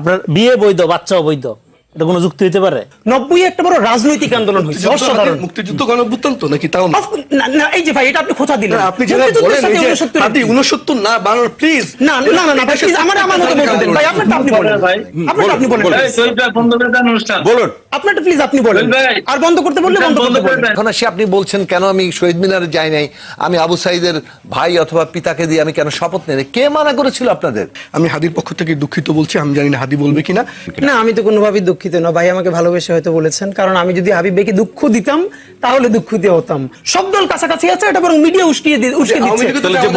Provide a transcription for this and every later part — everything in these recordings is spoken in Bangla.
আপনার বিয়ে বৈধ বাচ্চা বৈধ? এটা কোনো যুক্তি হইতে পারে? নব্বই একটা বড় রাজনৈতিক আন্দোলন হয়েছে অসাধারণ। মুক্তিযুদ্ধ তো নাকি তাও না? এই যে ভাই এটা আপনি খোঁচা দিলেন। আপনি যেটা বলেন 69 আপনি উনসত্তর না বানানোর প্লিজ না না না না ভাই please, আমার আমার মতো বলতে দেন ভাই আপনারটা আপনি বলেন। ভাই। আপনারটা আপনি বলেন। বন্ধ করে দেন অনুষ্ঠান। বলুন। আপনারটা প্লিজ আপনি বলেন। আর বন্ধ করতে বললে বন্ধ করতে বলেন। এখন আসি আপনি বলছেন কেন আমি শহীদ মিনারে যাই নাই? আমি আবু সাইদের ভাই অথবা পিতাকে দিয়ে আমি কেন শপথ নেই? কে মানা করেছিল আপনাদের? আমি হাদির পক্ষ থেকে দুঃখিত বলছি আমি জানি না হাদি বলবে কিনা। না আমি তো কোনোভাবেই দুঃখিত না ভাই আমাকে ভালোবেসে হয়তো বলেছেন কারণ আমি যদি হাবিব ভাইকে দুঃখ দিতাম তাহলে দুঃখিত হতাম। সব দল কাছাকাছি আছে এটা বরং মিডিয়া উস্কিয়ে দি- উস্কে আওয়ামী দিচ্ছে। যে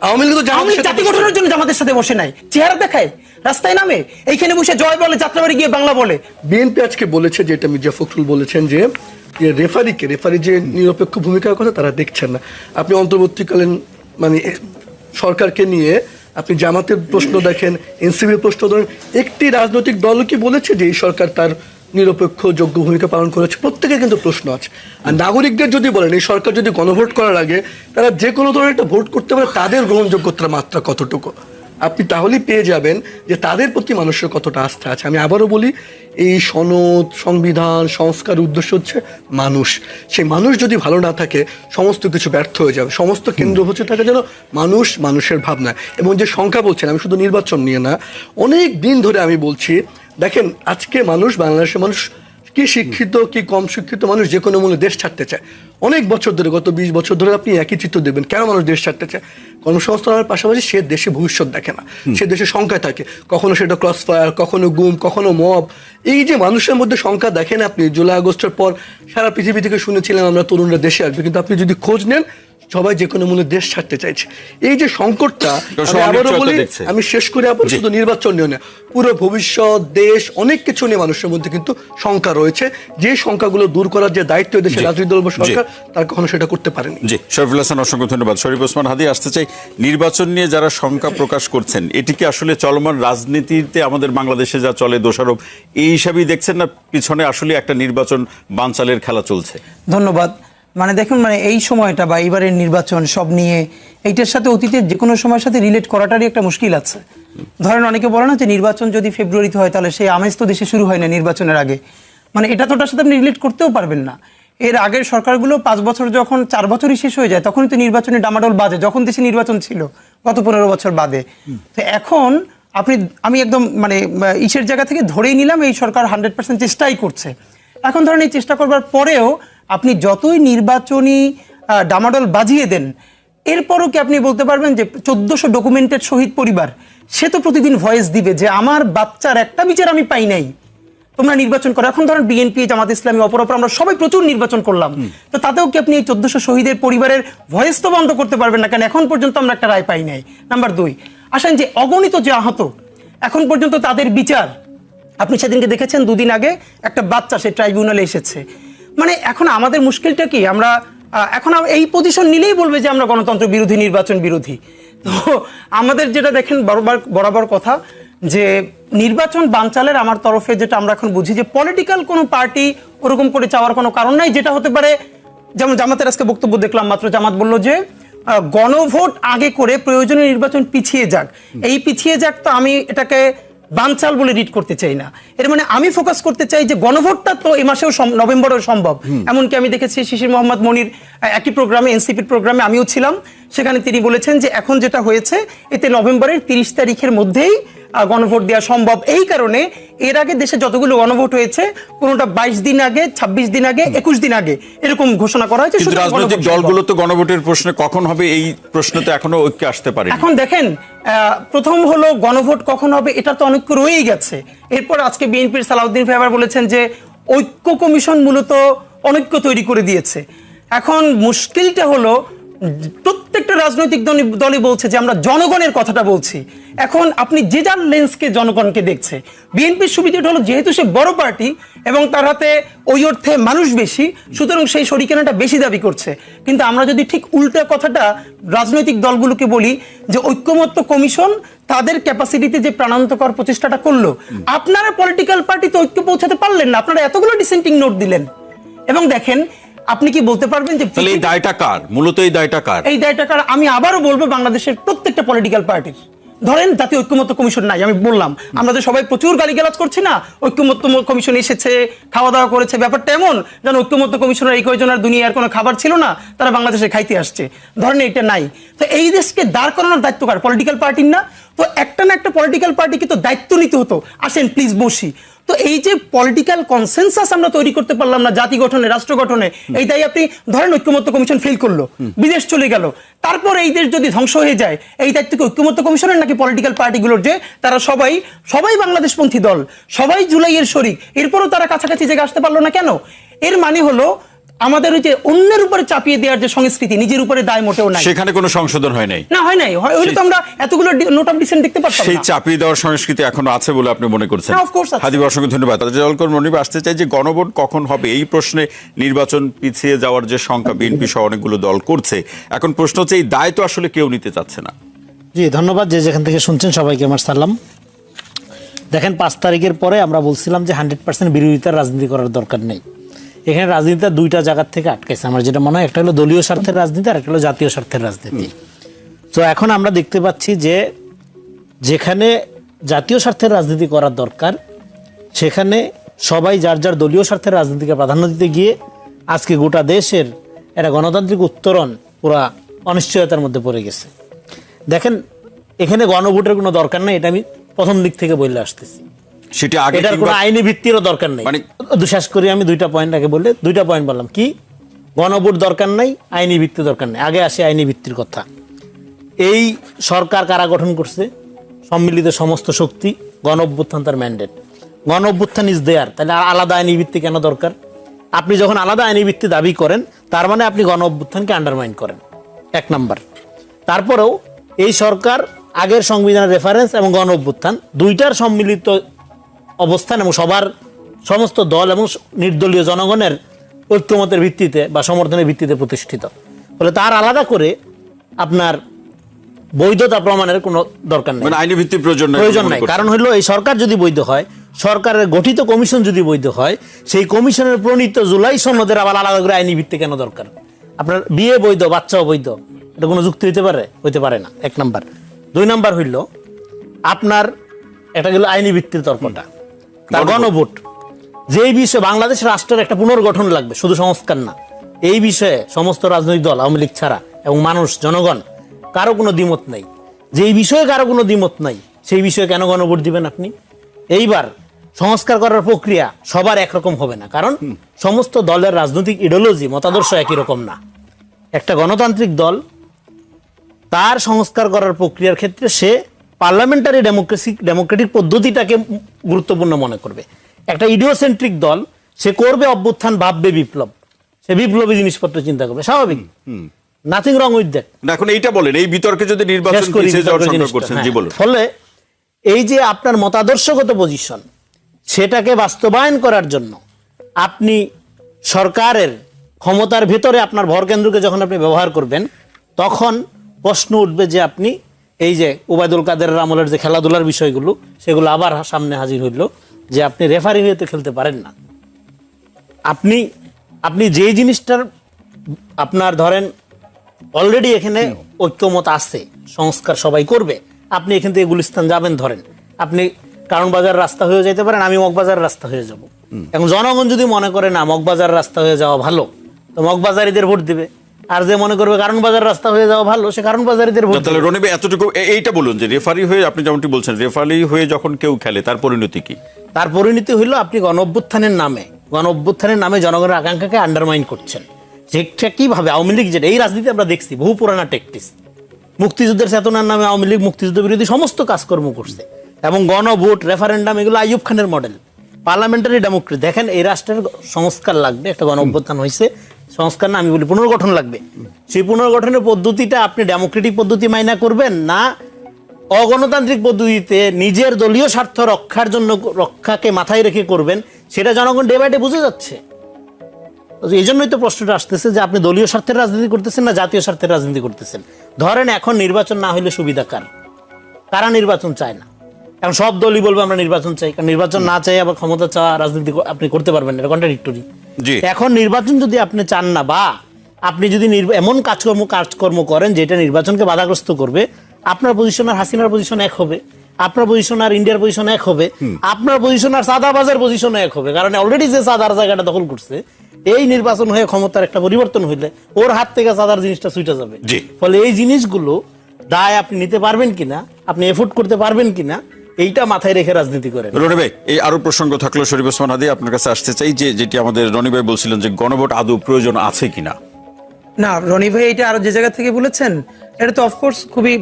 আওয়ামী লীগ তো আওয়ামী লীগ জাতি গঠনের জন্য জামাতের সাথে বসে নাই। চেহারা দেখায় রাস্তায় নামে এইখানে বসে জয় বলে যাত্রাবাড়ি গিয়ে বাংলা বলে। বিএনপি আজকে বলেছে যেটা মির্জা ফখরুল বলেছেন যে যে রেফারিকে রেফারি যে নিরপেক্ষ ভূমিকার কথা তারা দেখছেন না। আপনি অন্তর্বর্তীকালীন মানে সরকারকে নিয়ে আপনি জামাতের প্রশ্ন দেখেন এনসিবির প্রশ্ন ধরেন, একটি রাজনৈতিক দল কি বলেছে যে এই সরকার তার নিরপেক্ষ, যোগ্য ভূমিকা পালন করেছে? প্রত্যেকে কিন্তু প্রশ্ন আছে। আর নাগরিকদের যদি বলেন, এই সরকার যদি গণভোট করার আগে তারা যে কোনো ধরনের একটা ভোট করতে পারে, তাদের গ্রহণযোগ্যতার মাত্রা কতটুকু? আপনি তাহলেই পেয়ে যাবেন যে তাদের প্রতি মানুষের কতটা আস্থা আছে। আমি আবারও বলি এই সনদ সংবিধান সংস্কার উদ্দেশ্য হচ্ছে মানুষ। সেই মানুষ যদি ভালো না থাকে সমস্ত কিছু ব্যর্থ হয়ে যাবে। সমস্ত কেন্দ্র হচ্ছে থাকে যেন মানুষ মানুষের ভাবনা। এবং যে সংখ্যা বলছেন আমি শুধু নির্বাচন নিয়ে না অনেক দিন ধরে আমি বলছি দেখেন আজকে মানুষ বাংলাদেশের মানুষ কি শিক্ষিত কি কম শিক্ষিত মানুষ যে কোনো মূল্যে দেশ ছাড়তে চায়। অনেক বছর ধরে গত বিশ বছর ধরে আপনি একই চিত্র দেখবেন কেন মানুষ দেশ ছাড়তে চায়? কর্মসংস্থানের পাশাপাশি সে দেশে ভবিষ্যৎ দেখে না। সে দেশে সংখ্যায় থাকে। কখনো সেটা ক্রস ফায়ার কখনো গুম কখনো মব এই যে মানুষের মধ্যে সংখ্যা দেখেন আপনি জুলাই আগস্টের পর সারা পৃথিবী থেকে শুনেছিলাম আমরা তরুণরা দেশে আসবে। কিন্তু আপনি যদি খোঁজ নেন সবাই যে কোনো মূল্যে দেশ ছাড়তে চাইছে। এই যে সংকটটা আবারও বলি আমি শেষ করে আপনার শুধু নির্বাচন নিয়ে না পুরো ভবিষ্যৎ দেশ অনেক কিছু নিয়ে মানুষের মধ্যে কিন্তু শঙ্কা রয়েছে। যে শঙ্কাগুলো দূর করার যে দায়িত্ব দেশের রাজনৈতিক দল বা সরকার তার কখনো সেটা করতে পারেনি। জি শরীফুল হাসান অসংখ্য ধন্যবাদ। শরীফ ওসমান হাদি আসতে চাই। নির্বাচন নিয়ে যারা শঙ্কা প্রকাশ করছেন এটি কি আসলে চলমান রাজনীতিতে আমাদের বাংলাদেশে যা চলে দোষারোপ এই হিসাবেই দেখছেন না পিছনে আসলে একটা নির্বাচন বানচালের খেলা চলছে? ধন্যবাদ। মানে দেখুন মানে এই সময়টা বা এইবারের নির্বাচন সব নিয়ে এইটার সাথে অতীতের যে কোনো সময়ের সাথে রিলেট করাটারই একটা মুশকিল আছে। ধরেন অনেকে বলে না যে নির্বাচন যদি ফেব্রুয়ারিতে হয় তাহলে সেই আমেজ তো দেশে শুরু হয় না নির্বাচনের আগে। মানে এটা তো ওটার সাথে আপনি রিলেট করতেও পারবেন না। এর আগের সরকারগুলো পাঁচ বছর যখন চার বছরই শেষ হয়ে যায় তখনই তো নির্বাচনে ডামাডোল বাজে যখন দেশে নির্বাচন ছিল গত পনেরো বছর বাদে। তো এখন আপনি আমি একদম মানে ইসের জায়গা থেকে ধরেই নিলাম এই সরকার হান্ড্রেড পার্সেন্ট চেষ্টাই করছে। এখন ধরেন এই চেষ্টা করবার পরেও আপনি যতই নির্বাচনী ডামাডোল বাজিয়ে দেন এরপরও কি আপনি বলতে পারবেন যে চোদ্দশো ডকুমেন্টের শহীদ পরিবার সে তো প্রতিদিন ভয়েস দিবে যে আমার বাচ্চার একটা বিচার আমি পাই নাই। তোমরা নির্বাচন করো। এখন ধরেন বিএনপি জামাত ইসলামী অপরাপর আমরা সবাই প্রচুর নির্বাচন করলাম। তো তাতেও কি আপনি এই চোদ্দশো শহীদের পরিবারের ভয়েস তো বন্ধ করতে পারবেন না? কারণ এখন পর্যন্ত আমরা একটা রায় পাই নাই। নাম্বার দুই আসেন যে অগণিত যে আহত এখন পর্যন্ত তাদের বিচার আপনি সেদিনকে দেখেছেন দুদিন আগে একটা বাচ্চা সে ট্রাইব্যুনালে এসেছে। মানে এখন আমাদের মুশকিলটা কি? আমরা এখন এই পজিশন নিলেই বলবে যে আমরা গণতন্ত্র বিরোধী, নির্বাচন বিরোধী। তো আমাদের যেটা দেখেন, বরাবর বরাবর কথা যে নির্বাচন বানচালের আমার তরফে যেটা আমরা এখন বুঝি যে পলিটিক্যাল কোনো পার্টি ওরকম করে চাওয়ার কোনো কারণ নাই, যেটা হতে পারে, যেমন জামাতের আজকে বক্তব্য দেখলাম, মাত্র জামাত বলল যে গণভোট আগে করে প্রয়োজনীয় নির্বাচন পিছিয়ে যাক। এই পিছিয়ে যাক তো আমি এটাকে বানচাল বলে রিড করতে চাই না। এর মানে আমি ফোকাস করতে চাই যে গণভোটটা তো এই মাসেও নভেম্বরেও সম্ভব। এমনকি আমি দেখেছি শিশির মোহাম্মদ মনির একই প্রোগ্রামে এনসিপির প্রোগ্রামে আমিও ছিলাম। সেখানে তিনি বলেছেন যে এখন যেটা হয়েছে এতে নভেম্বরের তিরিশ তারিখের মধ্যেই গণভোট দেওয়া সম্ভব। এই কারণে এর আগে দেশে যতগুলো গণভোট হয়েছে কোনোটা বাইশ দিন আগে ২৬ দিন আগে একুশ দিন আগে এরকম ঘোষণা করা হয়েছে রাজনৈতিক। দলগুলো তো গণভোটের প্রশ্নে কখন হবে এই প্রশ্ন তো এখনও ঐক্যে আসতে পারে এখন দেখেন প্রথম হলো গণভোট কখন হবে এটা তো অনেক রয়েই গেছে। এরপর আজকে বিএনপির সালাউদ্দিন ফাইবার বলেছেন যে ঐক্য কমিশন মূলত অনৈক্য তৈরি করে দিয়েছে। এখন মুশকিলটা হলো প্রত্যেকটা রাজনৈতিক দলই বলছে যে আমরা জনগণের কথাটা বলছি। এখন আপনি যে যার লেন্সকে জনগণকে দেখছে, বিএনপির সুবিধাটা হলো যেহেতু সে বড় পার্টি এবং তার হাতে ওই অর্থে মানুষ বেশি, সুতরাং সেই শরিকানাটা বেশি দাবি করছে। কিন্তু আমরা যদি ঠিক উল্টা কথাটা রাজনৈতিক দলগুলোকে বলি যে ঐক্যমত্য কমিশন তাদের ক্যাপাসিটিতে যে প্রাণান্তকর প্রচেষ্টাটা করল, আপনারা পলিটিক্যাল পার্টি তো ঐক্য পৌঁছাতে পারলেন না, আপনারা এতগুলো ডিসেন্টিং নোট দিলেন। এবং দেখেন আপনি কি বলতে পারবেন যে তাহলে এই দায়টা কার? মূলত এই দায়টা কার? এই দায়টা কার? আমি আবারও বলব বাংলাদেশের প্রত্যেকটা পলিটিক্যাল পার্টির ধরেন জাতীয় ঐক্যমত্য কমিশন নাই আমি বললাম। আমরা তো সবাই প্রচুর গালিগালাজ করছি না? ঐক্যমত্য কমিশন এসেছে খাওয়া দাওয়া করেছে ব্যাপারটা এমন যেন ঐক্যমত্য কমিশনের এই কয়জনের দুনিয়ার কোনো খাবার ছিল না তারা বাংলাদেশে খাইতে আসছে। ধরেন এটা নাই। তো এই দেশকে দাঁড় করানোর দায়িত্ব কার? পলিটিক্যাল পার্টির না? তো একটা না একটা পলিটিক্যাল পার্টিকে তো দায়িত্ব নিতে হতো। আসেন প্লিজ বসি। তো এই যে পলিটিক্যাল কনসেনসাস আমরা তৈরি করতে পারলাম না জাতি গঠনে রাষ্ট্র গঠনে এই আপনি ধরেন ঐক্যমত্য কমিশন ফিল করল বিদেশ চলে গেল। তারপর এই দেশ যদি ধ্বংস হয়ে যায় এই দায়িত্ব কি ঐক্যমত্য কমিশনের নাকি পলিটিক্যাল পার্টিগুলোর যে তারা সবাই সবাই বাংলাদেশপন্থী দল সবাই জুলাইয়ের শরিক এরপরও তারা কাছাকাছি জায়গায় আসতে পারল না কেন? এর মানে হলো আমাদের ওই যে অন্যের উপরে চাপিয়ে দেওয়ার যে সংস্কৃতি নিজের উপরে দায় মোটেও নাই। সেখানে কোনো সংশোধন হয় নাই? না হয় নাই। হয়- হলে তো আমরা এতগুলো নোট অফ ডিসেন্ট দেখতে পারতাম সেই চাপিয়ে দেওয়ার সংস্কৃতি এখনও আছে বলে আপনি মনে করছেন? হ্যাঁ, of course আছে। হাদিব অসংখ্য ধন্যবাদ। জলকর মনিব আসতে চাই যে গণভোট কখন হবে? এই প্রশ্নে নির্বাচন পিছিয়ে যাওয়ার যে সংখ্যা বিএনপি সহ অনেকগুলো দল করছে। এখন প্রশ্ন হচ্ছে এই দায় তো আসলে কেউ নিতে চাচ্ছে না। জি ধন্যবাদ যে যেখান থেকে শুনছেন সবাইকে আমার সালাম। দেখেন পাঁচ তারিখের পরে আমরা বলছিলাম যে হান্ড্রেড পার্সেন্ট বিরোধিতার রাজনীতি করার দরকার নেই। এখানে রাজনীতিটা দুইটা জায়গার থেকে আটকাইছে। আমার যেটা মনে হয় একটা হলো দলীয় স্বার্থের রাজনীতি আর একটা হলো জাতীয় স্বার্থের রাজনীতি। তো এখন আমরা দেখতে পাচ্ছি যে যেখানে জাতীয় স্বার্থের রাজনীতি করার দরকার সেখানে সবাই যার যার দলীয় স্বার্থের রাজনীতিকে প্রাধান্য দিতে গিয়ে আজকে গোটা দেশের একটা গণতান্ত্রিক উত্তরণ পুরা অনিশ্চয়তার মধ্যে পড়ে গেছে। দেখেন এখানে গণভোটের কোনো দরকার নেই এটা আমি প্রথম দিক থেকে বললে আসতেছি। সেটা আগে এটার কোনো আইনি ভিত্তিরও দরকার নেই। মানে- শেষ করি আমি দুইটা পয়েন্ট আগে বললে দুইটা পয়েন্ট বললাম। কি? গণভোট দরকার নাই আইনি ভিত্তি দরকার নেই। আগে আসে আইনি ভিত্তির কথা। এই সরকার কারা গঠন করছে? সম্মিলিত সমস্ত শক্তি গণ অভ্যুত্থান তার ম্যান্ডেট গণ অভ্যুত্থান ইজ দেয়ার তাহলে আলাদা আইনি ভিত্তি কেন দরকার? আপনি যখন আলাদা আইনি ভিত্তি দাবি করেন তার মানে আপনি গণ অভ্যুত্থানকে আন্ডারমাইন করেন। এক নাম্বার তারপরেও এই সরকার আগের সংবিধানের রেফারেন্স এবং গণ অভ্যুত্থান দুইটার সম্মিলিত অবস্থান এবং সবার সমস্ত দল এবং নির্দলীয় জনগণের ঐক্যমতের ভিত্তিতে বা সমর্থনের ভিত্তিতে প্রতিষ্ঠিত। ফলে তার আলাদা করে আপনার বৈধতা প্রমাণের কোনো দরকার নেই। মানে আইনি ভিত্তির প্রয়োজন প্রয়োজন নাই। কারণ হলো এই সরকার যদি বৈধ হয় সরকারের গঠিত কমিশন যদি বৈধ হয় সেই কমিশনের প্রণীত জুলাই সনদের আবার আলাদা করে আইনি ভিত্তি কেন দরকার? আপনার বিয়ে বৈধ বাচ্চা বৈধ এটা কোনো যুক্তি হইতে পারে? হইতে পারে না। এক নাম্বার। দুই নাম্বার হইল আপনার এটা গেল আইনি ভিত্তির তর্কটা। তার গণভোট। যেই বিষয়ে বাংলাদেশ রাষ্ট্রের একটা পুনর্গঠন লাগবে শুধু সংস্কার না এই বিষয়ে সমস্ত রাজনৈতিক দল আওয়ামী লীগ ছাড়া এবং মানুষ জনগণ কারও কোনো দ্বিমত নাই। যেই বিষয়ে কারও কোনো দ্বিমত নাই সেই বিষয়ে কেন গণভোট দিবেন আপনি? এইবার সংস্কার করার প্রক্রিয়া সবার একরকম হবে না কারণ সমস্ত দলের রাজনৈতিক ইডিওলজি মতাদর্শ একই রকম না। একটা গণতান্ত্রিক দল তার সংস্কার করার প্রক্রিয়ার ক্ষেত্রে সে পার্লামেন্টারি ডেমোক্রেসি ডেমোক্রেটিক পদ্ধতিটাকে গুরুত্বপূর্ণ মনে করবে। একটা ইডিওসেন্ট্রিক দল সে করবে অভ্যুত্থান ভাববে বিপ্লব। সে বিপ্লবী জিনিসপত্র চিন্তা করবে। স্বাভাবিক। নাথিং রং উইথ দ্যাট এখন এইটা বলেন এই বিতর্কে যদি নির্বাচন করছেন জি হ্যাঁ। বলুন। ফলে এই যে আপনার মতাদর্শগত পজিশন সেটাকে বাস্তবায়ন করার জন্য আপনি সরকারের ক্ষমতার ভিতরে আপনার ভর কেন্দ্রকে যখন আপনি ব্যবহার করবেন তখন প্রশ্ন উঠবে যে আপনি এই যে ওবায়দুল কাদের আমলের যে খেলাধুলার বিষয়গুলো সেগুলো আবার সামনে হাজির হইল যে আপনি রেফারি হয়ে তো খেলতে পারেন না। আপনি আপনি যেই জিনিসটার আপনার ধরেন অলরেডি এখানে ঐক্যমত আছে সংস্কার সবাই করবে আপনি এখান থেকে গুলিস্তান যাবেন ধরেন। আপনি কারণ বাজার রাস্তা হয়ে যেতে পারেন আমি মগবাজার রাস্তা হয়ে যাব। এখন জনগণ যদি মনে করে না মগবাজার রাস্তা হয়ে যাওয়া ভালো তো মগবাজারিদের ভোট দিবে। আর যে মনে করবে কারণ বাজার রাস্তা হয়ে যাওয়া ভালো সে কারণ বাজারিদের তাহলে রনিবে এতটুকু এইটা বলুন যে রেফারি হয়ে আপনি যেমনটি বলছেন রেফারি হয়ে যখন কেউ খেলে তার পরিণতি কি? তার পরিণতি হইল আপনি গণ অভ্যুত্থানের নামে গণ অভ্যুত্থানের নামে জনগণের আকাঙ্ক্ষাকে আন্ডারমাইন করছেন। সেটা কীভাবে? আওয়ামী লীগ যেটা এই রাজনীতি আমরা দেখছি বহু পুরানা টেকটিস মুক্তিযুদ্ধের চেতনার নামে আওয়ামী লীগ মুক্তিযুদ্ধ বিরোধী সমস্ত কাজকর্ম করছে। এবং গণভোট রেফারেন্ডাম এগুলো আইয়ুব খানের মডেল পার্লামেন্টারি ডেমোক্রেসি দেখেন এই রাষ্ট্রের সংস্কার লাগবে একটা গণ অভ্যুত্থান হয়েছে সংস্কার না, আমি বলি পুনর্গঠন লাগবে। সেই পুনর্গঠনের পদ্ধতিটা আপনি ডেমোক্রেটিক পদ্ধতি মাইনা করবেন না, অগণতান্ত্রিক পদ্ধতিতে নিজের দলীয় স্বার্থ রক্ষার জন্য রক্ষাকে মাথায় রেখে করবেন, সেটা জনগণ ডে বাই ডে বুঝে যাচ্ছে। এই জন্যই তো প্রশ্নটা আসতেছে যে আপনি দলীয় স্বার্থের রাজনীতি করতেছেন না জাতীয় স্বার্থের রাজনীতি করতেছেন। ধরেন এখন নির্বাচন না হইলে সুবিধা কার? কারা নির্বাচন চায় না? এখন সব দলই বলবে আমরা নির্বাচন চাই, কারণ নির্বাচন না চাই আবার ক্ষমতা চাওয়া রাজনীতি আপনি করতে পারবেন না, এটা কন্ট্রাডিক্টরি। এখন নির্বাচন যদি আপনি চান না বা আপনি যদি এমন কাজকর্ম কাজকর্ম করেন যেটা নির্বাচনকে বাধাগ্রস্ত করবে আপনার পজিশন আর হাসিনার পজিশন এক হবে আপনার পজিশন আর ইন্ডিয়ার পজিশন এক হবে আপনার পজিশন আর সাদাবাজের পজিশন এক হবে কারণ অলরেডি যে সাদার জায়গাটা দখল করছে এই নির্বাচন হয়ে ক্ষমতার একটা পরিবর্তন হইলে ওর হাত থেকে সাদার জিনিসটা ছুটে যাবে। ফলে এই জিনিসগুলো দায় আপনি নিতে পারবেন কিনা আপনি এফোর্ড করতে পারবেন কিনা এইটা মাথায় রেখে রাজনীতি করেন। রনি ভাই এই আরও প্রসঙ্গ থাকল শরীফ ওসমান হাদি আপনার কাছে আসতে চাই যে যেটি আমাদের রনি ভাই বলছিলেন যে গণভোট আদৌ প্রয়োজন আছে কিনা? না রনি ভাই এটা আরও যে জায়গা থেকে বলেছেন এটা তো অফকোর্স খুবই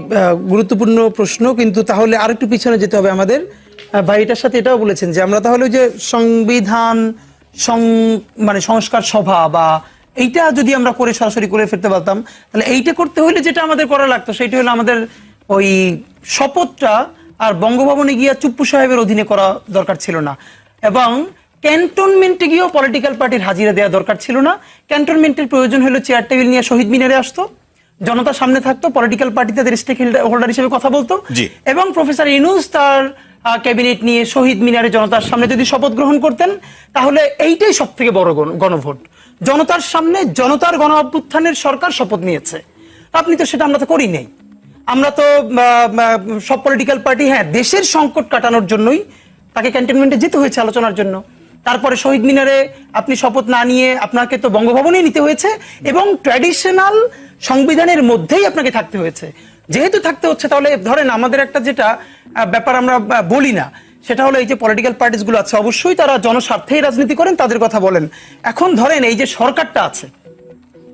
গুরুত্বপূর্ণ প্রশ্ন কিন্তু তাহলে আরেকটু পিছনে যেতে হবে আমাদের। আহ, ভাই এটার সাথে এটাও বলেছেন যে আমরা তাহলে ওই যে সংবিধান সং- মানে সংস্কার সভা বা এইটা যদি আমরা করে সরাসরি করে ফিরতে পারতাম তাহলে এইটা করতে হলে যেটা আমাদের করা লাগতো সেটা হলো আমাদের ওই শপথটা আর বঙ্গভবনে গিয়ে চুপ্পু সাহেবের অধীনে করা দরকার ছিল না। এবং ক্যান্টনমেন্টে গিয়েও পলিটিক্যাল পার্টির হাজিরা দেওয়া দরকার ছিল না। ক্যান্টনমেন্টের প্রয়োজন হলো চেয়ার টেবিল নিয়ে শহীদ মিনারে আসতো। জনতার সামনে থাকতো পলিটিক্যাল পার্টি তাদের স্টেক হোল্ডার হিসেবে কথা বলতো। এবং প্রফেসর ইনুস তার ক্যাবিনেট নিয়ে শহীদ মিনারে জনতার সামনে যদি শপথ গ্রহণ করতেন তাহলে এইটাই সব থেকে বড় গণ- গণভোট। জনতার সামনে জনতার গণ অভ্যুত্থানের সরকার শপথ নিয়েছে। আপনি তো সেটা আমরা তো করি নাই। আমরা তো সব পলিটিক্যাল পার্টি হ্যাঁ দেশের সংকট কাটানোর জন্যই তাকে ক্যান্টনমেন্টে যেতে হয়েছে আলোচনার জন্য। তারপরে শহীদ মিনারে আপনি শপথ না নিয়ে আপনাকে তো বঙ্গভবনে নিতে হয়েছে এবং ট্র্যাডিশনাল সংবিধানের মধ্যেই আপনাকে থাকতে হয়েছে। যেহেতু থাকতে হচ্ছে, তাহলে ধরেন আমাদের একটা যেটা ব্যাপার আমরা বলি না, সেটা হলো এই যে পলিটিক্যাল পার্টিসগুলো আছে, অবশ্যই তারা জনস্বার্থেই রাজনীতি করেন, তাদের কথা বলেন। এখন ধরেন এই যে সরকারটা আছে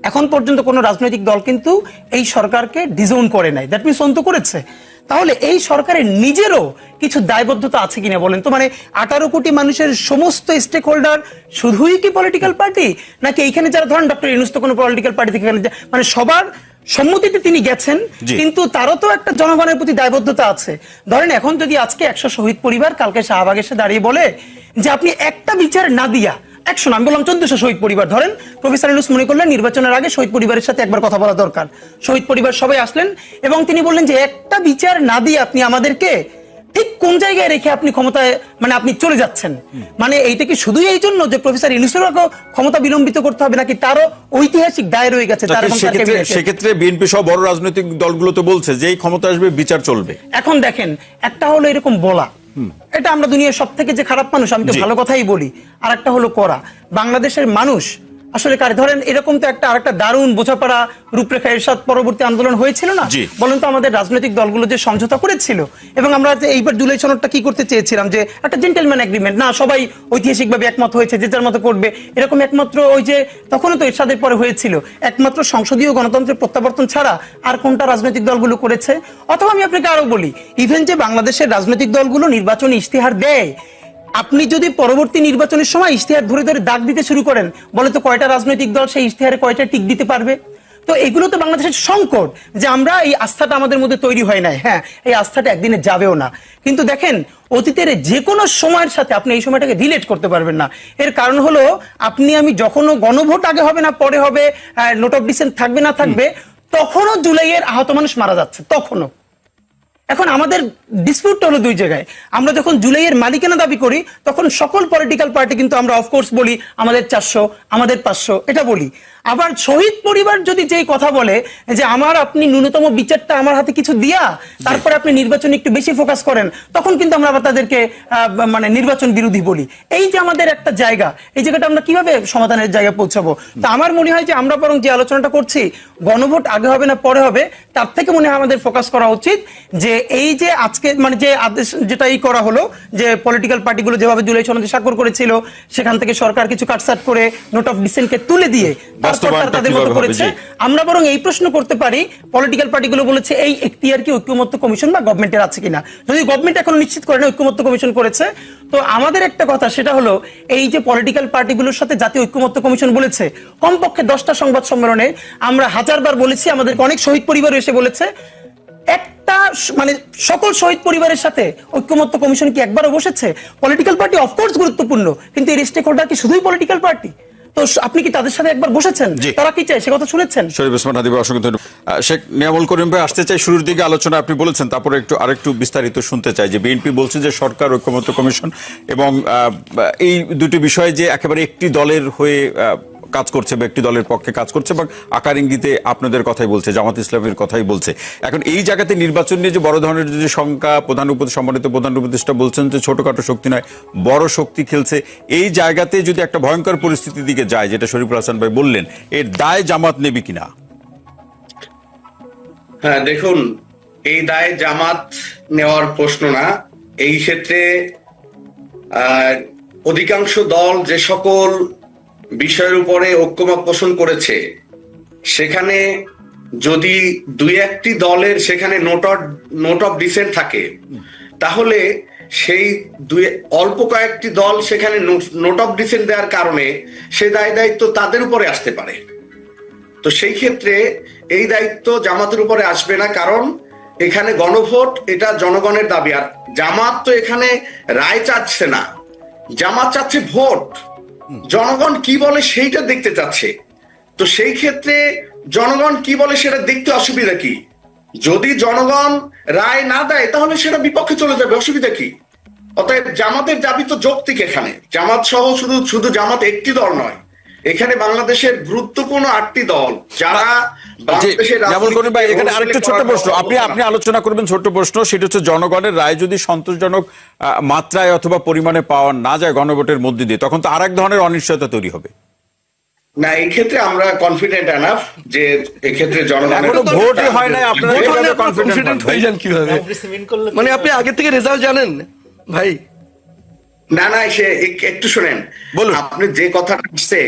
এখন পর্যন্ত কোনো রাজনৈতিক দল কিন্তু এই সরকারকে ডিজোন করে নাই। দ্যাট মিনস অন্ত করেছে। তাহলে এই সরকারের নিজেরও কিছু দায়বদ্ধতা আছে কিনা বলেন তো? মানে আঠারো কোটি মানুষের সমস্ত স্টেক হোল্ডার শুধুই কি পলিটিক্যাল পার্টি নাকি এইখানে যারা ধরেন ডক্টর ইউনুস তো কোনো পলিটিক্যাল পার্টি থেকে মানে সবার সম্মতিতে তিনি গেছেন কিন্তু তারও তো একটা জনগণের প্রতি দায়বদ্ধতা আছে। ধরেন এখন যদি আজকে একশো শহীদ পরিবার কালকে শাহবাগ এসে দাঁড়িয়ে বলে যে আপনি একটা বিচার না দিয়া একশো না, আমি বললাম চোদ্দশো শহীদ পরিবার। ধরেন প্রফেসর ইউনুস মনে করলেন নির্বাচনের আগে শহীদ পরিবারের সাথে একবার কথা বলা দরকার। শহীদ পরিবার সবাই আসলেন এবং তিনি বললেন যে একটা বিচার না দিয়ে আপনি আমাদেরকে ঠিক কোন জায়গায় রেখে আপনি ক্ষমতায় মানে আপনি চলে যাচ্ছেন? মানে এইটা কি শুধুই এই জন্য যে প্রফেসর ইউনুসেরও ক্ষমতা বিলম্বিত করতে হবে নাকি তারও ঐতিহাসিক দায় রয়ে গেছে তার সেক্ষেত্রে সেক্ষেত্রে বিএনপি সহ বড় রাজনৈতিক দলগুলো তো বলছে যে এই ক্ষমতা আসবে বিচার চলবে। এখন দেখেন একটা হলো এরকম বলা এটা আমরা দুনিয়ার সব থেকে যে খারাপ মানুষ আমি তো ভালো কথাই বলি। আর একটা হলো করা। বাংলাদেশের মানুষ আসলে কার ধরেন এরকম তো একটা আরেকটা দারুণ বোঝাপড়া রূপরেখা এরশাদ পরবর্তী আন্দোলন হয়েছিল না। বলেন তো আমাদের রাজনৈতিক দলগুলো যে সমঝোতা করেছিল এবং আমরা যে এইবার জুলাই সনদটা কি করতে চেয়েছিলাম যে একটা জেন্টেলম্যান এগ্রিমেন্ট না সবাই ঐতিহাসিকভাবে একমত হয়েছে যে যার মতো করবে এরকম একমাত্র ওই যে তখনও তো এরশাদের পরে হয়েছিল একমাত্র সংসদীয় গণতন্ত্রের প্রত্যাবর্তন ছাড়া আর কোনটা রাজনৈতিক দলগুলো করেছে অথবা আমি আপনাকে আরও বলি ইভেন যে বাংলাদেশের রাজনৈতিক দলগুলো নির্বাচনী ইশতেহার দেয় আপনি যদি পরবর্তী নির্বাচনের সময় ইশতেহার ধরে ধরে দাগ দিতে শুরু করেন বলে তো কয়টা রাজনৈতিক দল সেই ইশতেহারে কয়টা টিক দিতে পারবে? তো এগুলো তো বাংলাদেশের সংকট যে আমরা এই আস্থাটা আমাদের মধ্যে তৈরি হয় নাই। হ্যাঁ এই আস্থাটা একদিনে যাবেও না। কিন্তু দেখেন অতীতের যে কোনো সময়ের সাথে আপনি এই সময়টাকে রিলেট করতে পারবেন না। এর কারণ হলো আপনি আমি যখনও গণভোট আগে হবে না পরে হবে নোট অফ ডিসেন্ট থাকবে না থাকবে তখনও জুলাইয়ের আহত মানুষ মারা যাচ্ছে তখনও। এখন আমাদের ডিসপিউটটা হলো দুই জায়গায়। আমরা যখন জুলাইয়ের মালিকানা দাবি করি, তখন সকল পলিটিক্যাল পার্টি কিন্তু আমরা অফকোর্স বলি, আমাদের চারশো, আমাদের পাঁচশো, এটা বলি। আবার শহীদ পরিবার যদি যেই কথা বলে যে আমার আপনি ন্যূনতম বিচারটা আমার হাতে কিছু দিয়া তারপরে আপনি নির্বাচনে একটু বেশি ফোকাস করেন, তখন কিন্তু আমরা আবার তাদেরকে মানে নির্বাচন বিরোধী বলি। এই যে আমাদের একটা জায়গা, এই জায়গাটা আমরা কীভাবে সমাধানের জায়গায় পৌঁছাবো? তো আমার মনে হয় যে আমরা বরং যে আলোচনাটা করছি, গণভোট আগে হবে না পরে হবে, তার থেকে মনে হয় আমাদের ফোকাস করা উচিত যে এই যে আজকে মানে যে আদেশ যেটা এই করা হলো, যে পলিটিক্যাল পার্টিগুলো যেভাবে জুলাই সনদে স্বাক্ষর করেছিল, সেখান থেকে সরকার কিছু কাটসাট করে নোট অফ ডিসেন্টকে তুলে দিয়ে তারপর তাদের মতো করেছে। আমরা বরং এই প্রশ্ন করতে পারি। পলিটিক্যাল পার্টিগুলো বলেছে এই এখতিয়ার কি ঐক্যমত্য কমিশন বা গভর্নমেন্টের আছে কিনা? যদি গভর্নমেন্ট এখনও নিশ্চিত করে না ঐক্যমত্য কমিশন করেছে তো আমাদের একটা কথা সেটা হলো এই যে পলিটিক্যাল পার্টিগুলোর সাথে জাতীয় ঐক্যমত্য কমিশন বলেছে কমপক্ষে দশটা সংবাদ সম্মেলনে আমরা হাজারবার বলেছি আমাদেরকে অনেক শহীদ পরিবার এসে বলেছে। একটা মানে সকল শহীদ পরিবারের সাথে ঐক্যমত্য কমিশন কি একবারও বসেছে? পলিটিক্যাল পার্টি অফকোর্স গুরুত্বপূর্ণ কিন্তু এই স্টেক হোল্ডার কি শুধুই পলিটিক্যাল পার্টি আপনি কি তাদের সাথে একবার বসেছেন। তারা কি চায়? সে কথা শুনেছেন? শরীফ ওসমান হাদিব অসংখ্য ধন্যবাদ। শেখ নিয়ামুল করিম ভাই আসতে চাই শুরুর দিকে আলোচনা আপনি বলেছেন তারপরে একটু আরেকটু বিস্তারিত শুনতে চাই। যে বিএনপি বলছে যে সরকার ঐক্যমত্য কমিশন এবং আহ, এই দুটি বিষয় যে একেবারে একটি দলের হয়ে কাজ করছে বা একটি দলের পক্ষে কাজ করছে বা আকার ইঙ্গিতে আপনাদের কথাই বলছে, জামাত ইসলামের কথাই বলছে। এখন এই জায়গাতে নির্বাচন নিয়ে যে বড় ধরনের যে শঙ্কা, প্রধান উপদেশ সম্মানিত প্রধান উপদেষ্টা বলছেন যে ছোটোখাটো শক্তি নয়, বড় শক্তি খেলছে, এই জায়গাতে যদি একটা ভয়ঙ্কর পরিস্থিতির দিকে যায়, যেটা শরীফুল হাসান ভাই বললেন, এর দায় জামাত নেবে কিনা? হ্যাঁ দেখুন, এই দায় জামাত নেওয়ার প্রশ্ন না। এই ক্ষেত্রে অধিকাংশ দল যে সকল বিষয়ের উপরে ঐক্যমত পোষণ করেছে। সেখানে যদি দুই একটি দলের সেখানে note of note of dissent থাকে, তাহলে সেই দুই, অল্প কয়েকটি দল সেখানে নোট অফ ডিসেন্ট দেওয়ার কারণে সে দায় দায়িত্ব তাদের উপরে আসতে পারে। তো সেই ক্ষেত্রে এই দায়িত্ব জামাতের উপরে আসবে না, কারণ এখানে গণভোট, এটা জনগণের দাবি। আর জামাত তো এখানে রায় চাচ্ছে না। জামাত চাচ্ছে ভোট। জনগণ কি বলে সেইটা দেখতে চাচ্ছে। তো সেই ক্ষেত্রে জনগণ কি বলে সেটা দেখতে অসুবিধা কি? যদি জনগণ রায় না দেয়, তাহলে সেটা বিপক্ষে চলে যাবে, অসুবিধা কি? অতএব জামাতের দাবি তো যৌক্তিক এখানে। জামাত সহ শুধু শুধু জামাত একটি দল নয়। এখানে বাংলাদেশের গুরুত্বপূর্ণ আটটি দল, যারা যেমন ভাই এখানে আরেকটা ছোট্ট করার প্রশ্ন। আপনি আপনি আলোচনা করবেন ছোট্ট প্রশ্ন সেটা হচ্ছে জনগণের রায় যদি সন্তোষজনক মাত্রায় অথবা পরিমাণে পাওয়া না যায় গণভোটের মধ্যে দিয়ে তখন তো আরেক ধরনের অনিশ্চয়তা তৈরি হবে। না এই ক্ষেত্রে আমরা কনফিডেন্ট এনাফ যে এক্ষেত্রে জনগণ এখনও ভোটই হয় নাই আপনারা হন? হয়ে যান কীভাবে? মানে আপনি আগে থেকে রেজাল্ট জানেন ভাই। না না সে একটু শুনেন। বলুন। আপনি যে কথাটা আসছে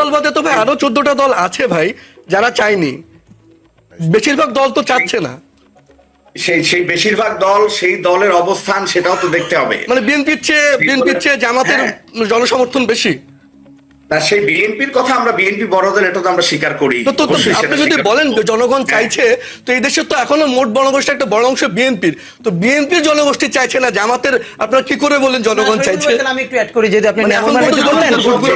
দল বাদে তো ভাই আরও চোদ্দটা দল আছে ভাই। যারা চায়নি বেশিরভাগ দল তো চাচ্ছে না। সেই সেই বেশিরভাগ দল সেই দলের অবস্থান সেটাও তো দেখতে হবে। মানে বিএনপির চেয়ে বিএনপির চেয়ে জামাতের হ্যাঁ। জনসমর্থন বেশি। না সেই বিএনপির কথা আমরা বিএনপি বড় দল এটা তো আমরা স্বীকার করি। আপনি যদি বলেন জনগণ চাইছে তো এই দেশে তো এখনও মোট জনগোষ্ঠী একটা বড় অংশ বিএনপির। তো বিএনপির জনগোষ্ঠী চাইছে না জামাতের আপনারা কি করে বলেন জনগণ চাইছে? আমি একটু অ্যাড করি যেহেতু আপনি মানে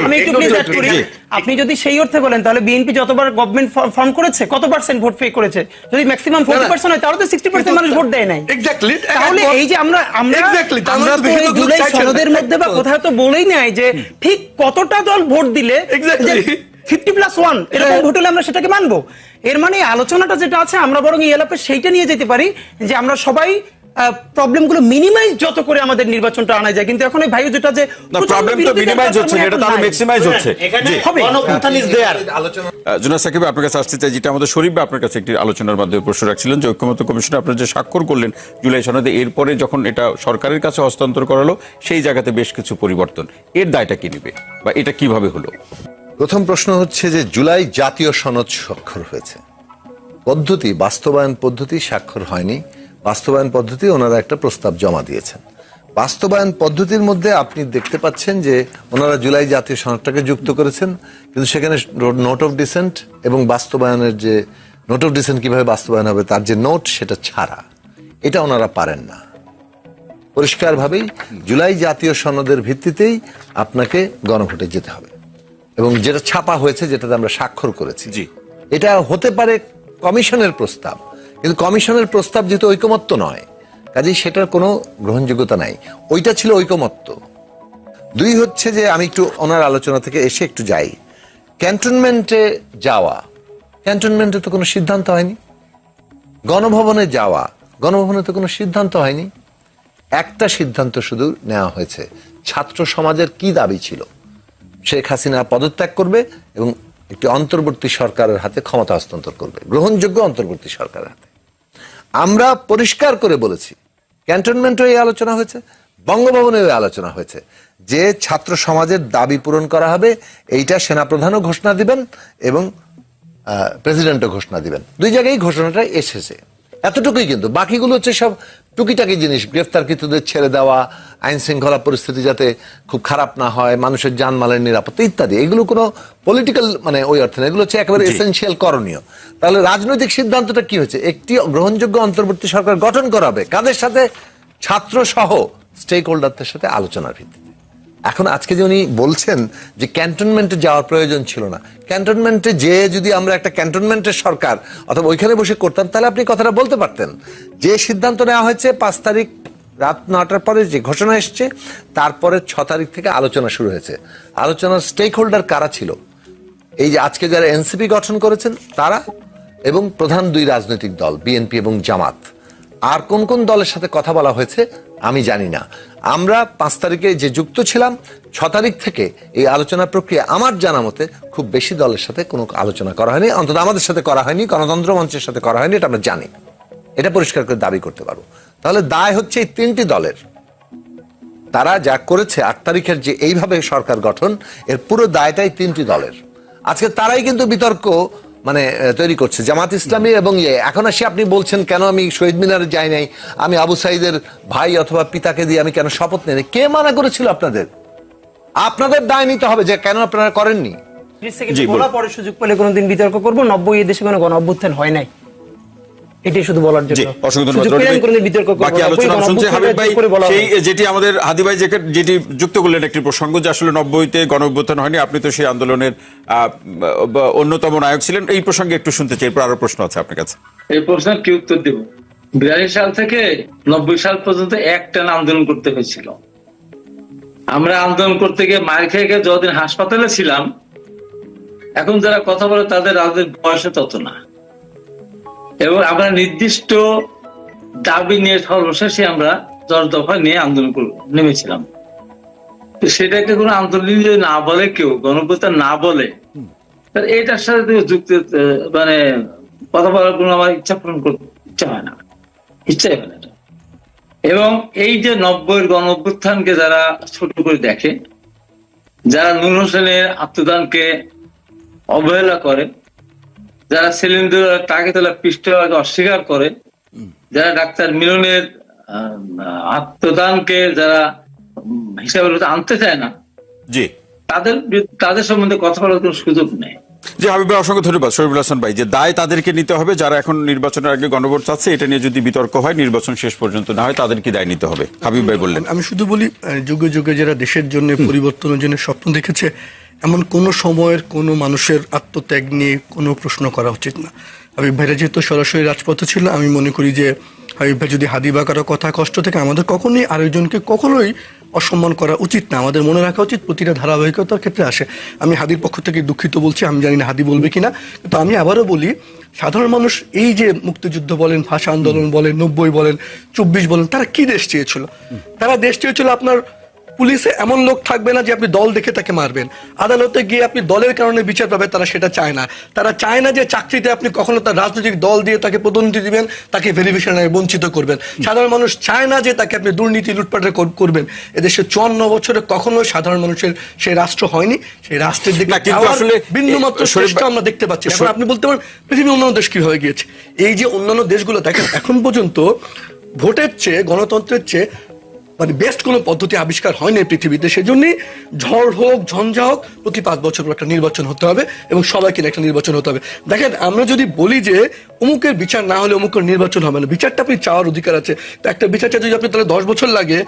আমি একটু প্লিজ অ্যাড করি। আপনি যদি সেই অর্থে বলেন তাহলে বিএনপি যতবার গভর্নমেন্ট ফর্ম করেছে কত পার্সেন্ট ভোট পে করেছে? যদি ম্যাক্সিমাম ফোর্টি পার্সেন্ট হয় তাহলে তো সিক্সটি পার্সেন্ট মানুষ ভোট দেয় নাই। এক্স্যাক্টলি তাহলে এই যে আমরা আমরা তার আমরা তো জুলাই সনদের মধ্যে বা কোথাও তো বলেই নাই যে ঠিক কতটা দল ভোট দিলে ফিফটি প্লাস ওয়ান এরকম হ্যাঁ। ভোট হলে আমরা সেটাকে মানবো এর মানে আলোচনাটা যেটা আছে আমরা বরং এই এলাপে সেইটা নিয়ে যেতে পারি যে আমরা সবাই প্রবলেমগুলো মিনিমাইজ যত করে আমাদের নির্বাচনটা আনা যায়। কিন্তু এখন এই ভাইও যেটা যে প্রবলেম তো মিনিমাইজ হচ্ছে এটা তো আরও এখন নাই। ম্যাক্সিমাইজ হচ্ছে। হবে। জুনাস সাকিব আপনার কাছে আসতে চাই যেটা আমাদের শরীফ আপনার কাছে একটি আলোচনার মাধ্যমে প্রশ্ন রাখছিলেন যে ঐক্যমত্য কমিশনে আপনারা যে স্বাক্ষর করলেন জুলাই সনদে এরপরে যখন এটা সরকারের কাছে হস্তান্তর করালো সেই জায়গাতে বেশ কিছু পরিবর্তন। এর দায়টা কি নেবে? বা এটা কীভাবে হলো? প্রথম প্রশ্ন হচ্ছে যে জুলাই জাতীয় সনদ স্বাক্ষর হয়েছে। পদ্ধতি বাস্তবায়ন পদ্ধতি স্বাক্ষর হয়নি। বাস্তবায়ন পদ্ধতি ওনারা একটা প্রস্তাব জমা দিয়েছেন। বাস্তবায়ন পদ্ধতির মধ্যে আপনি দেখতে পাচ্ছেন যে ওনারা জুলাই জাতীয় সনদটাকে যুক্ত করেছেন কিন্তু সেখানে নোট অফ ডিসেন্ট এবং বাস্তবায়নের যে নোট অফ ডিসেন্ট কীভাবে বাস্তবায়ন হবে তার যে নোট সেটা ছাড়া। এটা ওনারা পারেন না। পরিষ্কারভাবেই জুলাই জাতীয় সনদের ভিত্তিতেই আপনাকে গণভোটে যেতে হবে। এবং যেটা ছাপা হয়েছে যেটাতে আমরা স্বাক্ষর করেছি। জি। এটা হতে পারে কমিশনের প্রস্তাব কিন্তু কমিশনের প্রস্তাব যেহেতু ঐকমত্য নয়, কাজেই সেটার কোনো গ্রহণযোগ্যতা নাই। ওইটা ছিল ঐকমত্য। দুই হচ্ছে যে আমি একটু ওনার আলোচনা থেকে এসে একটু যাই। ক্যান্টনমেন্টে যাওয়া, ক্যান্টনমেন্টে তো কোনো সিদ্ধান্ত হয়নি। গণভবনে যাওয়া, গণভবনে তো কোনো সিদ্ধান্ত হয়নি। একটা সিদ্ধান্ত শুধু নেওয়া হয়েছে, ছাত্র সমাজের কি দাবি ছিল? শেখ হাসিনা পদত্যাগ করবে এবং একটি অন্তর্বর্তী সরকারের হাতে ক্ষমতা হস্তান্তর করবে, গ্রহণযোগ্য অন্তর্বর্তী সরকারের হাতে। আমরা পরিষ্কার করে বলেছি, ক্যান্টনমেন্টও এই আলোচনা হয়েছে, বঙ্গভবনেও এই আলোচনা হয়েছে, যে ছাত্র সমাজের দাবি পূরণ করা হবে, এইটা সেনাপ্রধানও ঘোষণা দিবেন এবং প্রেসিডেন্টও ঘোষণা দিবেন। দুই জায়গায় ঘোষণাটা এসেছে। এতটুকুই কিন্তু। বাকিগুলো হচ্ছে সব টুকিটাকি জিনিস গ্রেফতারকৃতদের ছেড়ে দেওয়া আইন শৃঙ্খলা পরিস্থিতি যাতে খুব খারাপ না হয় মানুষের যানমালের নিরাপত্তা ইত্যাদি এগুলো কোনো পলিটিক্যাল মানে ওই অর্থে না এগুলো হচ্ছে একেবারে এসেন্সিয়াল করণীয়। তাহলে রাজনৈতিক সিদ্ধান্তটা কি হচ্ছে? একটি গ্রহণযোগ্য অন্তর্বর্তী সরকার গঠন করা হবে কাদের সাথে? ছাত্র সহ স্টেক হোল্ডারদের সাথে আলোচনার ভিত্তিতে। এখন আজকে যে উনি বলছেন যে ক্যান্টনমেন্টে যাওয়ার প্রয়োজন ছিল না, ক্যান্টনমেন্টে যে যদি আমরা একটা ক্যান্টনমেন্টের সরকার অথবা ওইখানে বসে করতাম, তাহলে আপনি কথাটা বলতে পারতেন। যে সিদ্ধান্ত নেওয়া হয়েছে, পাঁচ তারিখ রাত নটার পরে যে ঘোষণা এসছে তারপরে ছ তারিখ থেকে আলোচনা শুরু হয়েছে। আলোচনার স্টেক হোল্ডার কারা ছিল? এই যে আজকে যারা এনসিপি গঠন করেছেন, তারা এবং প্রধান দুই রাজনৈতিক দল, বিএনপি এবং জামাত। আর কোন কোন দলের সাথে কথা বলা হয়েছে আমি জানি না। আমরা পাঁচ তারিখে যে যুক্ত ছিলাম, ছ তারিখ থেকে এই আলোচনা প্রক্রিয়া আমার জানা মতে খুব বেশি দলের সাথে কোনো আলোচনা করা হয়নি, অন্তত আমাদের সাথে করা হয়নি, গণতন্ত্র মঞ্চের সাথে করা হয়নি, এটা আমরা জানি। এটা পরিষ্কার করে দাবি করতে পারব। তাহলে দায় হচ্ছে এই তিনটি দলের। তারা যা করেছে আট তারিখের যে এইভাবে সরকার গঠন, এর পুরো দায়টাই তিনটি দলের। আজকে তারাই কিন্তু বিতর্ক মানে তৈরি করছে। জামাত ইসলামী এবং ইয়ে। এখন আসি আপনি বলছেন কেন আমি শহীদ মিনারে যাই নাই? আমি আবু সাইদের ভাই অথবা পিতাকে দিয়ে আমি কেন শপথ নেই? কে মানা করেছিল আপনাদের? আপনাদের দায় নিতে হবে যে কেন আপনারা করেননি। পরে সুযোগ পেলে কোনোদিন বিতর্ক করব। নব্বই দেশে কোনো গণ অভ্যুত্থান হয় নাই। এটাই শুধু বলার জন্য। অসংখ্য ধন্যবাদ। সুযোগ পেলে আমি কোনোদিন বিতর্ক বাকি আলোচনা শুনছে হাবিব ভাই অভ্যুত্থানের করে বলা সেই যেটি আমাদের হাদি ভাই যেটি যুক্ত করলেন একটি প্রসঙ্গ যে আসলে নব্বইতে গণ অভ্যুত্থান হয়নি আপনি তো সেই আন্দোলনের আহ, অন্যতম নায়ক ছিলেন। এই প্রসঙ্গে একটু শুনতে চাই এরপর আরও প্রশ্ন আছে আপনার কাছে। এই প্রশ্নের কি উত্তর দেব? বিরাশি সাল থেকে নব্বই সাল পর্যন্ত একটানা আন্দোলন করতে হয়েছিল। আমরা আন্দোলন করতে গিয়ে মার খেয়ে গিয়ে যতদিন হাসপাতালে ছিলাম এখন যারা কথা বলে তাদের রাজনৈতিক বয়সে তত না। এবং আমরা নির্দিষ্ট দাবি নিয়ে সর্বশেষে আমরা দশ দফা নিয়ে আন্দোলন নেমেছিলাম। সেটাকে কোনো আন্দোলন যদি না বলে কেউ গণপ্রত্যান না বলে এটার সাথে তো যুক্ত মানে কথা বলার কোনো আমার ইচ্ছা পূরণ করতে ইচ্ছা হয় না। ইচ্ছাই হয় না এবং এই যে নব্বইয়ের গণ অভ্যুত্থানকে যারা ছোট করে দেখে যারা নূর হোসেনের আত্মদানকে অবহেলা করে যারা সিলিন্ডার টাকে তোলা পৃষ্ঠভাগে অস্বীকার করে যারা ডাক্তার মিলনের আত্মদানকে যারা উম, হিসাবে আনতে চায় না জি। তাদের তাদের সম্বন্ধে কথা বলার কোনো সুযোগ নেই। জি হাবিব ভাই অসংখ্য ধন্যবাদ। শরীফুল হাসান ভাই যে দায় তাদেরকে নিতে হবে যারা এখন নির্বাচনের আগে গণভোট চাচ্ছে এটা নিয়ে যদি বিতর্ক হয় নির্বাচন শেষ পর্যন্ত না হয় তাদেরকে দায় নিতে হবে? হাবিব ভাই বললেন। আমি শুধু বলি যুগে যুগে যারা দেশের জন্য পরিবর্তনের জন্য স্বপ্ন দেখেছে এমন কোনো সময়ের কোনো মানুষের আত্মত্যাগ নিয়ে কোনো প্রশ্ন করা উচিত না। হাবিব ভাইরা যেহেতু সরাসরি রাজপথে ছিল, আমি মনে করি যে হাবিব ভাই যদি হাদি বা কারও কথা কষ্ট থেকে আমাদের কখনোই আরেকজনকে কখনোই অসম্মান করা উচিত না। আমাদের মনে রাখা উচিত প্রতিটা ধারাবাহিকতার ক্ষেত্রে আসে। আমি হাদির পক্ষ থেকে দুঃখিত বলছি, আমি জানি না হাদি বলবে কিনা, কিন্তু আমি আবারও বলি, সাধারণ মানুষ এই যে মুক্তিযুদ্ধ বলেন, ভাষা আন্দোলন বলেন, নব্বই বলেন, চব্বিশ বলেন, তারা কি দেশ চেয়েছিল? তারা দেশ চেয়েছিল আপনার পুলিশে এমন লোক থাকবে না যে আপনি দল দেখে তাকে মারবেন। আদালতে গিয়ে আপনি দলের কারণে বিচার পাবেন তারা সেটা চায় না। তারা চায় না যে চাকরিতে আপনি কখনো তার রাজনৈতিক দল দিয়ে তাকে পদোন্নতি দিবেন তাকে ভেরিফিকেশনে বঞ্চিত করবেন। সাধারণ মানুষ চায় না যে তাকে আপনি দুর্নীতি লুটপাটের করবেন। এদেশে চুয়ান্ন বছরে কখনো সাধারণ মানুষের সেই রাষ্ট্র হয়নি সেই রাষ্ট্রের দিকে আসলে- বিন্দু মাত্র এ, শরীফ চেষ্টা ভাই- আমরা দেখতে পাচ্ছি। এখন আপনি বলতে পারেন পৃথিবীর অন্যান্য দেশ কি হয়ে গিয়েছে? এই যে অন্যান্য দেশগুলো দেখেন এখন পর্যন্ত ভোটের চেয়ে গণতন্ত্রের চেয়ে মানে বেস্ট কোনো পদ্ধতি আবিষ্কার হয়নি পৃথিবীতে সেজন্যই ঝড় হোক ঝঞ্ঝা হোক প্রতি পাঁচ বছর পর একটা নির্বাচন হতে হবে এবং সবাইকে একটা নির্বাচন হতে হবে। দেখেন, আমরা যদি বলি যে অমুকের বিচার না হলে অমুকের নির্বাচন হবে না, বিচারটা আপনি চাওয়ার অধিকার আছে। তো একটা বিচারটা যদি আপনি তাহলে দশ বছর লাগে,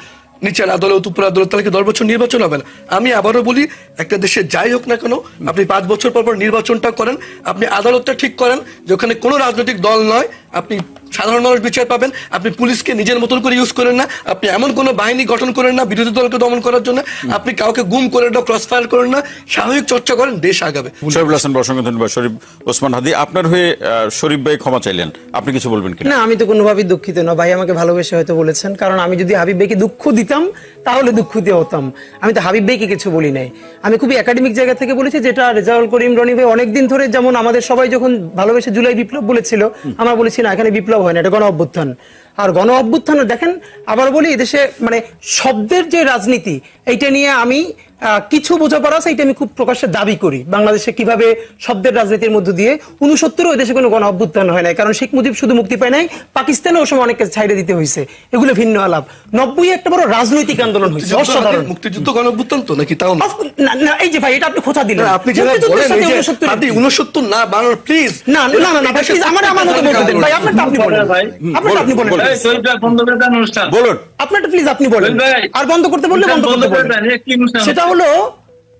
নিচের আদালত, উপর আদালত, তাহলে কি দশ বছর নির্বাচন হবে না? আমি আবারও বলি, একটা দেশে যাই হোক না কেন, আপনি পাঁচ বছর পর পর নির্বাচনটা করেন, আপনি আদালতটা ঠিক করেন যে ওখানে কোনো রাজনৈতিক দল নয় আপনি সাধারণ মানুষ বিচার পাবেন। আপনি পুলিশকে নিজের মতন করে ইউজ করেন না। আপনি এমন কোনো বাহিনী গঠন করেন না বিরোধী দলকে দমন করার জন্য। আপনি কাউকে গুম করেন না ক্রস ফায়ার করেন না। স্বাভাবিক চর্চা করেন দেশ আগাবে। শরীফুল হাসান অসংখ্য ধন্যবাদ। শরীফ ওসমান হাদি আপনার হয়ে আহ, শরীফ ভাই ক্ষমা চাইলেন। আপনি কিছু বলবেন কিনা? না আমি তো কোনোভাবেই দুঃখিত না। ভাই আমাকে ভালোবেসে হয়তো বলেছেন। কারণ আমি যদি হাবিব ভাইকে দুঃখ দিতাম তাহলে দুঃখ দিয়ে হতাম। আমি তো হাবিব ভাইকে কিছু বলি নাই। আমি খুবই একাডেমিক জায়গা থেকে বলেছি যেটা রেজাউল করিম রনি ভাই অনেকদিন ধরে যেমন আমাদের সবাই যখন ভালোবেসে জুলাই বিপ্লব বলেছিল আমরা বলেছি না এখানে বিপ্লব হয় না এটা গণ অভ্যুত্থান। আর গণ অভ্যুত্থান দেখেন আবার বলি এদেশে মানে শব্দের যে রাজনীতি এইটা নিয়ে আমি কিছু বোঝাপড়া আছে এটা আমি খুব প্রকাশ্যে দাবি করি। বাংলাদেশে কীভাবে শব্দের রাজনীতির মধ্য দিয়ে উনসত্তরও দেশে কোনো গণ অভ্যুত্থান হয় নাই। কারণ শেখ মুজিব শুধু মুক্তি পায় নাই পাকিস্তানে ও সময় অনেককে ছাইড়ে দিতে হয়েছে। এগুলো ভিন্ন আলাপ। নব্বই একটা বড় রাজনৈতিক আন্দোলন হয়েছে অসাধারণ। মুক্তিযুদ্ধ গণ অভ্যুত্থান তো নাকি? তাও না। এই যে ভাই এটা আপনি খোঁচা দিলেন। না, আপনি যেটা বলেন এই সাথে যে 69 আপনি উনসত্তর না বানানোর প্লিজ না না না না ভাই আমার আমার মতো বলতে দেন। ভাই আপনারটা আপনি বলেন। ভাই। আপনারটা আপনি বলেন বলুন। আপনারটা প্লিজ আপনি বলেন। আর বন্ধ করতে বললে বন্ধ করতে করে বলেন সেটা হলো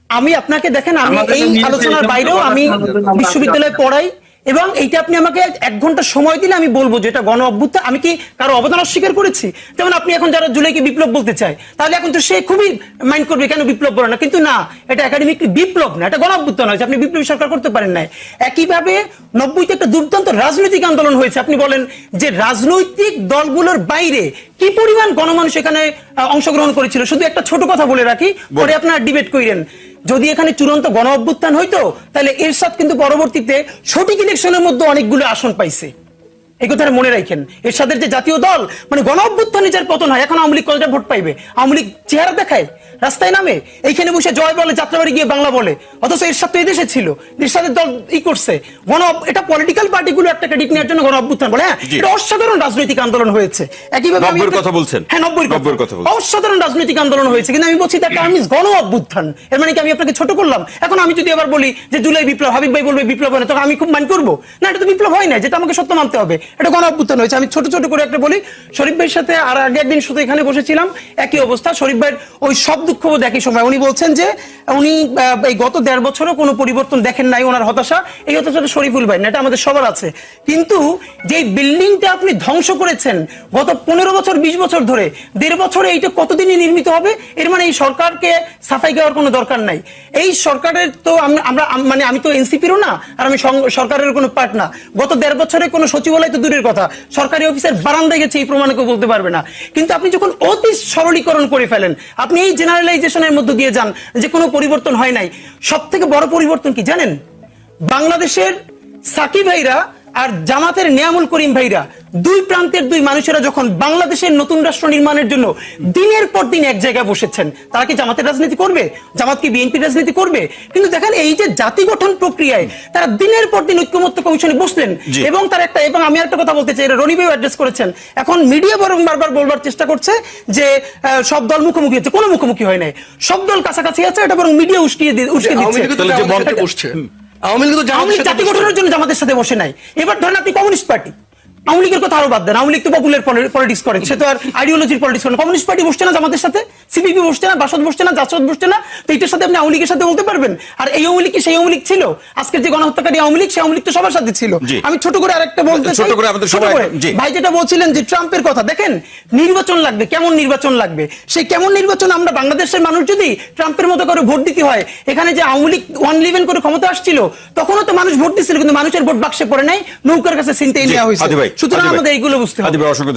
আমি আপনাকে দেখেন আমি এই আলোচনার বাইরেও আমি বিশ্ববিদ্যালয়ে পড়াই। এবং এইটা আপনি আমাকে এক ঘণ্টা সময় দিলে আমি বলব যে এটা গণ অভ্যুত্থান। আমি কি কারও অবদান অস্বীকার করেছি? যেমন আপনি এখন যারা জুলাইকে বিপ্লব বলতে চায় তাহলে এখন তো সে খুবই মাইন্ড করবে কেন বিপ্লব বলে না? কিন্তু না এটা একাডেমিক বিপ্লব না এটা গণ অভ্যুত্থান হয়েছে। আপনি বিপ্লবী সরকার করতে পারেন না একইভাবে নব্বইতে একটা দুর্দান্ত রাজনৈতিক আন্দোলন হয়েছে। আপনি বলেন যে রাজনৈতিক দলগুলোর বাইরে কি পরিমাণ গণমানুষ এখানে অংশগ্রহণ করেছিল? শুধু একটা ছোট কথা বলে রাখি পরে আপনার ডিবেট করেন যদি এখানে চূড়ান্ত গণ অভ্যুত্থান হইতো, তাহলে এরশাদ কিন্তু পরবর্তীতে সঠিক ইলেকশনের মধ্যে অনেকগুলো আসন পাইছে। এই কথাটা মনে রাখেন। এরশাদের যে জাতীয় দল মানে গণ অভ্যুত্থানে যার পতন হয়, এখন আওয়ামী লীগ কতটা ভোট পাইবে? আওয়ামী লীগ চেহারা দেখায়। রাস্তায় নামে। এইখানে বসে জয় বলে যাত্রাবাড়ি গিয়ে বাংলা বলে। অথচ এরশাদ তো এদেশে ছিল। এরশাদের দল ই করছে। গণ এটা পলিটিক্যাল পার্টিগুলো একটা ক্রেডিট নেওয়ার জন্য গণ অভ্যুত্থান বলে হ্যাঁ? এটা অসাধারণ রাজনৈতিক আন্দোলন হয়েছে। একইভাবে আমি কথা বলছেন? হ্যাঁ নব্বই কথা। অসাধারণ রাজনৈতিক আন্দোলন হয়েছে। কিন্তু আমি বলছি দ্যাট টার্ম ইজ গণ অভ্যুত্থান। এর মানে কি আমি আপনাকে ছোট করলাম? এখন আমি যদি আবার বলি যে জুলাই বিপ্লব হাবিব ভাই বলবে বিপ্লব হয় না তখন আমি খুব মান করব। না এটা তো বিপ্লব হয় না যেটা আমাকে সত্য মানতে হবে। এটা গণ অভ্যুত্থান হয়েছে। আমি ছোট ছোট করে একটা বলি শরীফ ভাইয়ের সাথে আর আগে একদিন শুধু এখানে বসেছিলাম একই অবস্থা। শরীফ ভাইয়ের ওই সব দুঃখবোধ একই সময়। উনি বলছেন যে, উনি এই গত দেড় বছরও কোনো পরিবর্তন দেখেন নাই ওনার হতাশা। এই হতাশাটা শরীফুল ভাই, না, এটা আমাদের সবার আছে। কিন্তু যে বিল্ডিংটা আপনি ধ্বংস করেছেন, গত পনেরো বছর, বিশ বছর ধরে, দেড় বছরে এইটা কতদিনে নির্মিত হবে? এর মানে এই সরকারকে সাফাই দেওয়ার কোনো দরকার নাই। এই সরকারের তো আম- আমরা মানে আমি তো এনসিপিরও না, আর আমি সরকারের কোনো পার্ট না। গত দেড় বছরে কোনো সচিবালয় তো দূরের কথা, সরকারি অফিসের বারান্দায় গেছে এই প্রমাণে কেউ বলতে পারবে না। কিন্তু আপনি যখন অতি সরলীকরণ করে ফেলেন, আপনি এই জেনারেলাইজেশনের মধ্য দিয়ে যান, যে কোনো পরিবর্তন হয় নাই। সব থেকে বড় পরিবর্তন কি জানেন? বাংলাদেশের সাকিব ভাইরা আর জামাতের নিয়ামুল করিম ভাইরা দুই প্রান্তের দুই মানুষেরা যখন বাংলাদেশের নতুন রাষ্ট্র নির্মাণের জন্য দিনের পর দিন এক জায়গায় বসেছেন তারা কি জামাতের রাজনীতি করবে? জামাত কি বিএনপির রাজনীতি করবে? কিন্তু দেখেন এই যে জাতি গঠন প্রক্রিয়ায় তারা দিনের পর দিন ঐক্যমত্য কমিশনে বসলেন এবং তার একটা এবং আমি একটা কথা বলতে চাই এটা রনি ভাই অ্যাড্রেস করেছেন। এখন মিডিয়া বরং বারবার বলবার চেষ্টা করছে যে আহ, সব দল মুখোমুখি হচ্ছে কোনো মুখোমুখি হয় নাই। সব দল কাছাকাছি আছে এটা বরং মিডিয়া উস্কিয়ে দিয়ে উস্কে দিচ্ছে। আওয়ামী লীগ তো আওয়ামী লীগ জাতি। গঠনের জন্য জামাতের সাথে বসে নাই এবার ধরেন আপনি কমিউনিস্ট পার্টি আওয়ামী লীগের কথা আরও বাদ দেন। আওয়ামী লীগ তো পপুলার পলিটিক্স করে। সে তো আর আইডিওলজির পলিটিক্স করে কমিউনিস্ট পার্টি বসছে না জামাতের সাথে সিপিপি বসছে না বাসদ বসছে না জাসদ বসছে না তো এটার সাথে আপনি আওয়ামী লীগের সাথে বলতে পারবেন? আর এই আওয়ামী লীগ কি সেই আওয়ামী লীগ ছিল? আজকের যে গণহত্যাকারী আওয়ামী লীগ সেই আওয়ামী লীগ তো সবার সাথে ছিল। আমি ছোট করে আরেকটা বলতে ছোট করে আমাদের সবাই- ভাই যেটা বলছিলেন যে ট্রাম্পের কথা দেখেন নির্বাচন লাগবে কেমন নির্বাচন লাগবে? সেই কেমন নির্বাচন আমরা বাংলাদেশের মানুষ যদি ট্রাম্পের মতো করে ভোট দিতে হয় এখানে যে আওয়ামী লীগ ওয়ান ইলেভেন করে ক্ষমতা আসছিল তখনও তো মানুষ ভোট দিচ্ছিল কিন্তু মানুষের ভোট বাক্সে পড়ে নাই নৌকার কাছে চিনতে নেওয়া হয়েছে। সুতরাং। আমাদের এইগুলো বুঝতে হবে অসংখ্য